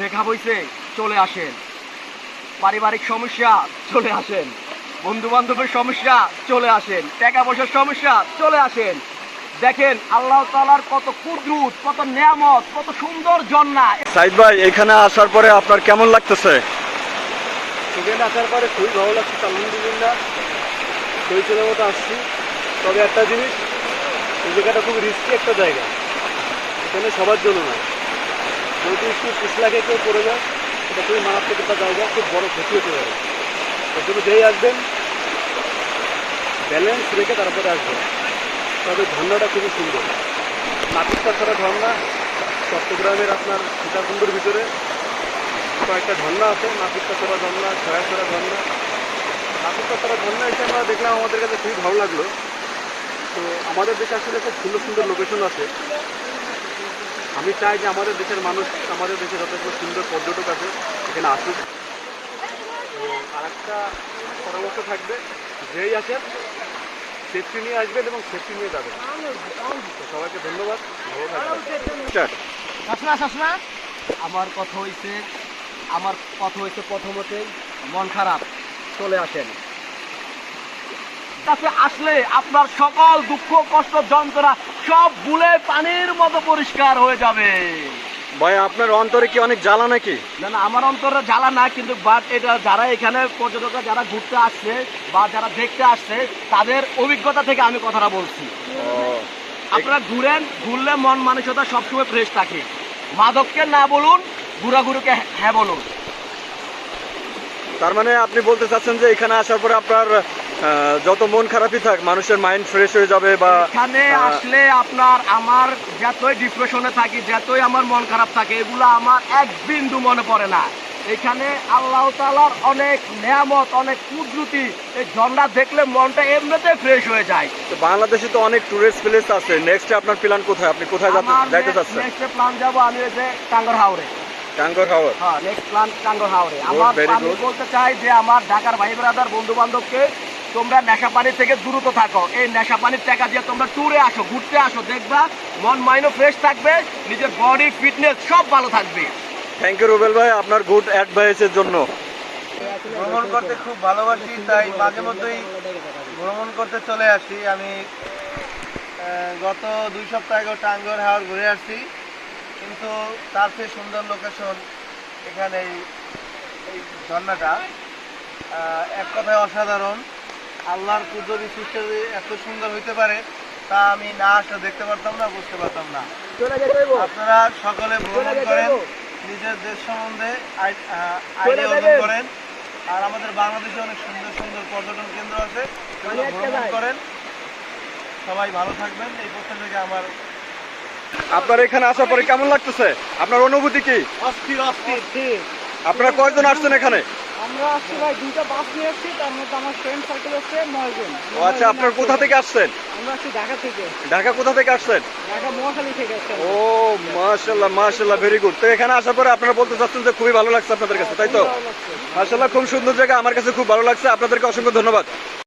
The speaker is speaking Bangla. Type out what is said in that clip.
ব্রেকআপ হয়েছে চলে আসেন। পারিবারিক সমস্যা চলে আসেন। বন্ধু বান্ধবের সমস্যা চলে আসেন। টাকা পয়সার সমস্যা চলে আসেন। দেখেন আল্লাহ তালার কত কুদরুত কত নিয়ামত কত সুন্দর জন্না সাইদ ভাই এখানে আসার পরে আপনার কেমন লাগতেছে? এখানে আসার পরে খুবই ভালো লাগছে আলহামদুলিল্লাহ। মতো আসছি। তবে একটা জিনিস এই জায়গাটা খুব রিস্কি একটা জায়গা। এখানে সবার জন্য নয়। যদি একটু পিছলাকে কেউ পড়ে যায় এটা খুবই মারাত্মক একটা জায়গা, খুব বড় ক্ষতি হতে পারে। তার জন্য যেই আসবেন ব্যালেন্স রেখে তারপরে আসবেন। তবে ঝর্ণাটা খুবই সুন্দর। নাতিস্তার ছাড়া ঝর্ণা চট্টগ্রামের আপনার সীতাকুণ্ডের ভিতরে কয়েকটা ঝর্ণা আছে নাতিস্তাছড়া ঝর্ণা ছয়াছড়া ঝর্ণা নাতিস্তাছড়া ঝর্ণা এসে আমরা দেখলাম, আমাদের কাছে খুবই ভালো লাগল। তো আমাদের দেশে আসলে খুব সুন্দর সুন্দর লোকেশন আছে। আমি চাই যে আমাদের দেশের মানুষ, আমাদের দেশে যথেষ্ট সুন্দর পর্যটক আছে, এখানে আসুক। এবং আরেকটা পরামর্শ থাকবে, যেই আসেন সেফটি নিয়ে আসবেন এবং সেফটি নিয়ে যাবেন। সবাইকে ধন্যবাদ আমার কথা হয়েছে আমার কথা হয়েছে প্রথমতেই মন খারাপ, চলে আসেন। কাছে আসলে আপনার সকল দুঃখ কষ্ট যন্ত্রণা সব ভুলে পানির মতো পরিষ্কার হয়ে যাবে। ভাই আপনার অন্তরে কি অনেক জ্বালা নাকি? না না আমার অন্তরে জ্বালা না কিন্তু বাট এটা যারা এখানে পর্যটকরা যারা ঘুরতে আসছে বা যারা দেখতে আসছে তাদের অভিজ্ঞতা থেকে আমি কথাটা বলছি। আপনারা ঘুরেন ঘুরলে মন মানসিকতা সবসময় ফ্রেশ থাকে। মাদককে না বলুন ঘুরাঘুরুকে হ্যাঁ বলুন। তার মানে আপনি বলতে চাচ্ছেন যে এখানে আসার পরে আপনার যত মন খারাপই থাক মানুষের মাইন্ড ফ্রেশ হয়ে যাবে বা এখানে আসলে আপনার আমার যতই ডিপ্রেশনে থাকি যতই আমার মন খারাপ থাকে এগুলো আমার এক বিন্দু মনে পড়ে না। এখানে আল্লাহ তালার অনেক নিয়ামত অনেক কুদরতি এই ঝর্ণা দেখলে মনটা এমনিতে ফ্রেশ হয়ে যায়। তো বাংলাদেশে তো অনেক টুরিস্ট প্লেস আছে। নেক্সট আপনার প্ল্যান কোথায়? আপনি কোথায় যাতে- যাইতে চাচ্ছেন? নেক্সট প্ল্যান যাব আমি যে টাঙ্গর হাওড়ে টাঙ্গর হাওয়ার হ্যাঁ নেক্সট প্ল্যান টাঙ্গর হাওড়ে আমার আমি বলতে চাই যে আমার ঢাকার ভাই ব্রাদার বন্ধু বান্ধবকে তোমরা নেশা পানি থেকে দূরত থাকো। এই নেশা পানির টাকা দিয়ে তোমরা ট্যুরে আসো ঘুরতে আসো দেখবা মন মাইন্ডও ফ্রেশ থাকবে নিজের বডি ফিটনেস সব ভালো থাকবে। থ্যাংক ইউ রুবেল ভাই আপনার গুড অ্যাডভাইসের জন্য। ভ্রমণ করতে খুব ভালোবাসি তাই মাঝে মধ্যেই ভ্রমণ করতে চলে আসি। আমি গত দুই সপ্তাহ আগে টাঙ্গর হাওড় ঘুরে আসছি কিন্তু তার চেয়ে সুন্দর লোকেশন এখানে এই- এই ঝর্ণাটা এক কথায় অসাধারণ। আল্লাহর কুদরতি সৃষ্টি যদি এত সুন্দর হইতে পারে তা আমি না আসলে দেখতে পারতাম না বুঝতে পারতাম না। আপনারা সকলে ভ্রমণ করেন নিজের দেশ সম্বন্ধে আইডিয়া অর্জন করেন। আর আমাদের বাংলাদেশে অনেক সুন্দর সুন্দর পর্যটন কেন্দ্র আছে সেগুলো ভ্রমণ করেন। সবাই ভালো থাকবেন। এই প্রশ্ন থেকে আমার আপনার এখানে আসার পরে কেমন লাগতেছে? আপনার অনুভূতি কি? অস্থির অস্থির। আপনারা কয়জন আসছেন এখানে? আমরা আসছি ভাই দুইটা বাস নিয়ে আসছি তার মধ্যে আমার ফ্রেন্ড সার্কেল নয়জন। ও আচ্ছা আপনার কোথা থেকে আসছেন? আমরা আসছি ঢাকা থেকে। ঢাকা কোথা থেকে আসছেন? ঢাকা মহাখালী থেকে আসছেন ও মাশাআল্লাহ মাশাআল্লাহ ভেরি গুড তো এখানে আসার পরে আপনারা বলতে চাচ্ছেন যে খুবই ভালো লাগছে আপনাদের কাছে তাই তো? মাশাআল্লাহ খুব সুন্দর জায়গা আমার কাছে খুব ভালো লাগছে। আপনাদেরকে অসংখ্য ধন্যবাদ।